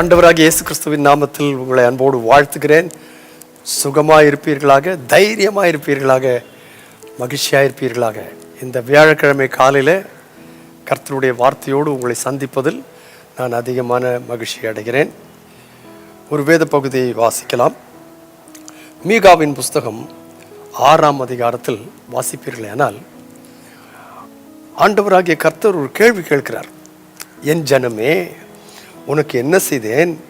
ஆண்டவராக இயேசு கிறிஸ்துவின் நாமத்தில் உங்களை அன்போடு வாழ்த்துகிறேன். சுகமாக இருப்பீர்களாக தைரியமாக இருப்பீர்களாக மகிழ்ச்சியாக இருப்பீர்களாக இந்த வியாழக்கிழமை காலையில் கர்த்தருடைய வார்த்தையோடு உங்களை சந்திப்பதில் நான் அதிகமான மகிழ்ச்சி அடைகிறேன். ஒரு வேத பகுதியை வாசிக்கலாம். மீகாவின் புஸ்தகம் ஆறாம் அதிகாரத்தில் வாசிப்பீர்களேனால் ஆண்டவராகிய கர்த்தர் ஒரு கேள்வி கேட்கிறார். என் ஜனமே உனக்கு என்ன செய்தேன்?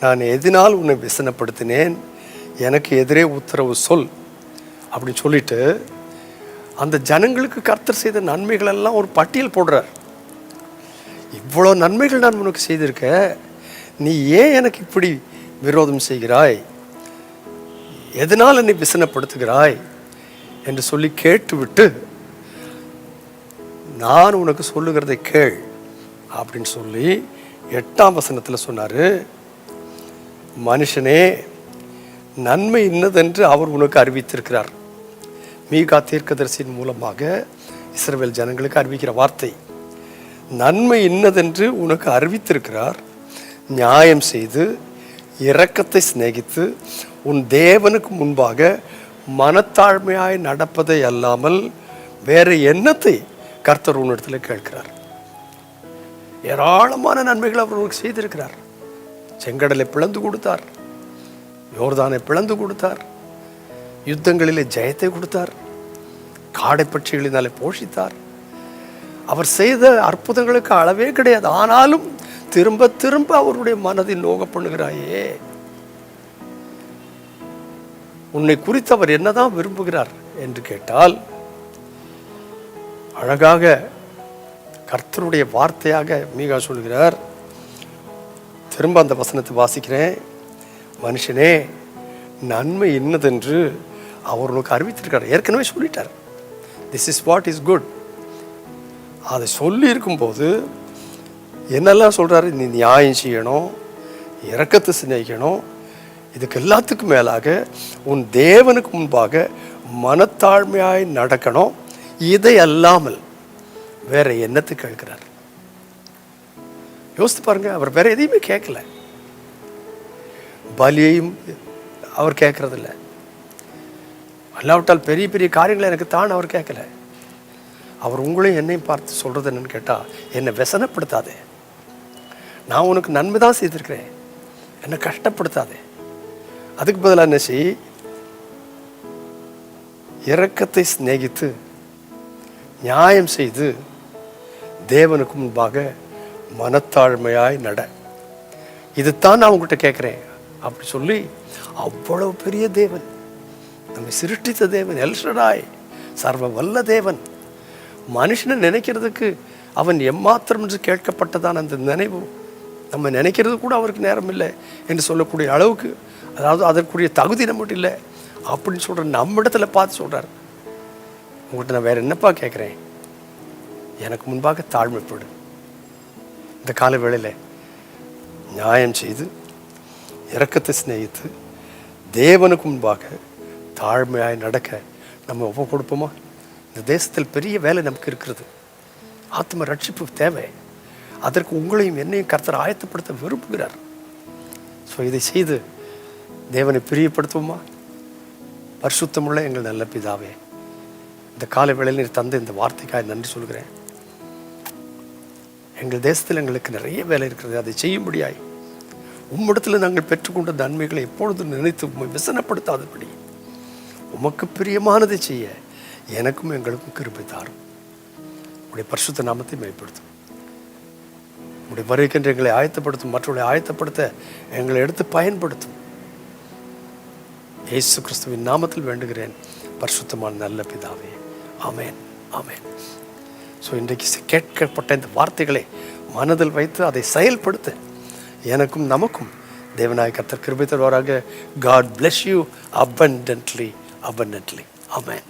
நான் எதனால் உன்னை விசனப்படுத்தினேன்? எனக்கு எதிரே உத்தரவு சொல். அப்படின்னு சொல்லிட்டு அந்த ஜனங்களுக்கு கர்த்தர் செய்த நன்மைகள் எல்லாம் ஒரு பட்டியல் போடுறார். இவ்வளோ நன்மைகள் நான் உனக்கு செய்திருக்க நீ ஏன் எனக்கு இப்படி விரோதம் செய்கிறாய்? எதனால் என்னை விசனப்படுத்துகிறாய்? என்று சொல்லி கேட்டுவிட்டு நான் உனக்கு சொல்லுகிறதை கேள் அப்படின்னு சொல்லி எட்டாம் வசனத்தில் சொன்னார் மனுஷனே நன்மை இன்னதென்று அவர் உனக்கு அறிவித்திருக்கிறார். மீகா தீர்க்கதரிசியின் மூலமாக இஸ்ரேல் ஜனங்களுக்கு அறிவிக்கிற வார்த்தை. நன்மை இன்னதென்று உனக்கு அறிவித்திருக்கிறார். நியாயம் செய்து இரக்கத்தை சிநேகித்து உன் தேவனுக்கு முன்பாக மனத்தாழ்மையாய் நடப்பதை அல்லாமல் வேறு எண்ணத்தை கர்த்தர் உன்னிடத்தில் கேட்கிறார்? ஏராளமான நன்மைகள் அவர் உங்களுக்கு செய்திருக்கிறார். செங்கடலை பிளந்து கொடுத்தார். யோர்தானை பிளந்து கொடுத்தார். யுத்தங்களிலே ஜெயத்தை கொடுத்தார். காடை பட்சிகளினாலே போஷித்தார். அவர் செய்த அற்புதங்களுக்கு அளவே கிடையாது. ஆனாலும் திரும்ப திரும்ப அவருடைய மனதை நோக பண்ணுகிறாயே உன்னை குறித்து அவர் என்னதான் விரும்புகிறார் என்று கேட்டால் அழகாக கர்த்தருடைய வார்த்தையாக மீகா சொல்கிறார். திரும்ப அந்த வசனத்தை வாசிக்கிறேன். மனுஷனே நன்மை என்னதென்று அவர் உனக்கு அறிவித்திருக்கார் ஏற்கனவே சொல்லிட்டார். This is what is good அதை சொல்லி இருக்கும்போது என்னெல்லாம் சொல்கிறாரு நீ நியாயம் செய்யணும் இறக்கத்தை சிநேகிக்கணும். இதுக்கு எல்லாத்துக்கும் மேலாக உன் தேவனுக்கு முன்பாக மனத்தாழ்மையாய் நடக்கணும். இதை அல்லாமல் வேற என்னத்தை கேட்கிறார்? யோசித்து பாருங்க அவர் வேற எதையுமே கேட்கல. பலியையும் அவர் கேட்கறதில்ல. அல்லாவிட்டால் பெரிய பெரிய காரியங்களை எனக்கு தான் அவர் கேட்கல. அவர் உங்களையும் என்னையும் பார்த்து சொல்றது என்னன்னு கேட்டால் என்னை व्यசனப்படுத்தாதே நான் உனக்கு நன்மை தான் செய்திருக்கிறேன். என்னை கஷ்டப்படுத்தாதே. அதுக்கு பதிலாக என்ன செய்? இரக்கத்தை சிநேகித்து நியாயம் செய்து தேவனுக்கு முன்பாக மனத்தாழ்மையாய் நட. இதுதான் நான் உங்கள்கிட்ட கேட்குறேன். அப்படி சொல்லி அவ்வளவு பெரிய தேவன் நம்மை சிருஷ்டித்த தேவன் எல்ஷடாய் சர்வ வல்ல தேவன். மனுஷனை நினைக்கிறதுக்கு அவன் எம்மாத்திரம் என்று கேட்கப்பட்டதான் அந்த நினைவு நம்ம நினைக்கிறது கூட அவருக்கு நேரம் இல்லை என்று சொல்லக்கூடிய அளவுக்கு அதாவது அதற்குரிய தகுதி நம்மகிட்ட இல்லை அப்படின்னு சொல்கிற நம்ம இடத்துல பார்த்து சொல்கிறார் உங்கள்கிட்ட நான் வேறு என்னப்பா கேட்குறேன்? எனக்கு முன்பாக தாழ்மைப்படு. இந்த கால வேளையில் நியாயம் செய்து இறக்கத்தை சிநேகித்து தேவனுக்கு முன்பாக தாழ்மையாய் நடக்க நம்ம ஒப்பு கொடுப்போமா? இந்த தேசத்தில் பெரிய வேலை நமக்கு இருக்கிறது. ஆத்ம ரட்சிப்பு தேவை. அதற்கு உங்களையும் என்னையும் கர்த்தர் ஆயத்தப்படுத்த விரும்புகிறார். ஸோ இதை செய்து தேவனை பிரியப்படுத்துவோமா? பரிசுத்தமுள்ள எங்கள் நல்ல பிதாவே இந்த காலை வேளையில் நீர் தந்த இந்த வார்த்தைக்காக நன்றி சொல்கிறேன். எங்கள் தேசத்தில் எங்களுக்கு நிறைய வேலை இருக்கிறது அதை செய்யும்படியாய் உம்மிடத்தில் நாங்கள் பெற்றுக்கொண்ட நன்மைகளை எப்பொழுதும் நினைத்து உண்மை விசனப்படுத்தாதபடி. உமக்கு பிரியமானதை செய்ய எனக்கும் எங்களுக்கும் கிருபை தாரும். உடைய பரிசுத்த நாமத்தை மேம்படுத்தும். உடைய வருகின்ற எங்களை ஆயத்தப்படுத்தும் மற்றவர்களை ஆயத்தப்படுத்த எங்களை எடுத்து பயன்படுத்தும். இயேசு கிறிஸ்துவின் நாமத்தில் வேண்டுகிறேன். பரிசுத்தமான நல்ல பிதாவே. ஆமேன் ஆமேன். ஸோ இன்றைக்கு கேட்கப்பட்ட இந்த வார்த்தைகளை மனதில் வைத்து அதை செயல்படுத்த எனக்கும் நமக்கும் தேவநாய கர்த்தர் கிருபை தருவாராக. God bless you abundantly abundantly amen